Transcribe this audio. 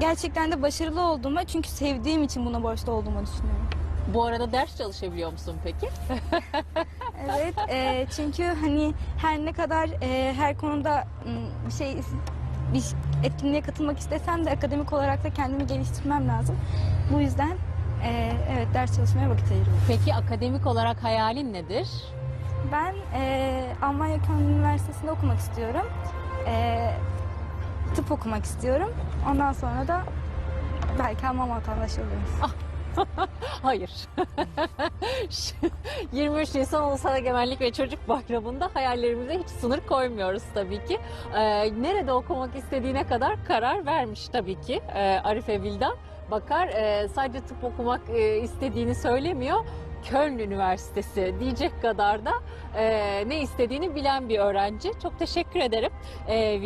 gerçekten de başarılı olduğuma çünkü sevdiğim için buna borçlu olduğumu düşünüyorum. Bu arada ders çalışabiliyor musun peki? Evet e, çünkü hani her ne kadar e, her konuda m, bir şey bir etkinliğe katılmak istesem de akademik olarak da kendimi geliştirmem lazım. Bu yüzden e, evet ders çalışmaya vakit ayırıyorum. Peki akademik olarak hayalin nedir? Ben e, Almanya Köln Üniversitesi'nde okumak istiyorum. E, tıp okumak istiyorum. Ondan sonra da belki Alman vatandaşı olurum. Hayır. 23 Nisan Ulusal Egemenlik ve Çocuk Bayramı'nda hayallerimize hiç sınır koymuyoruz tabii ki. Ee, nerede okumak istediğine kadar karar vermiş tabii ki ee, Arife Vildan. Bakar e, sadece tıp okumak e, istediğini söylemiyor. Köln Üniversitesi diyecek kadar da e, ne istediğini bilen bir öğrenci. Çok teşekkür ederim. E,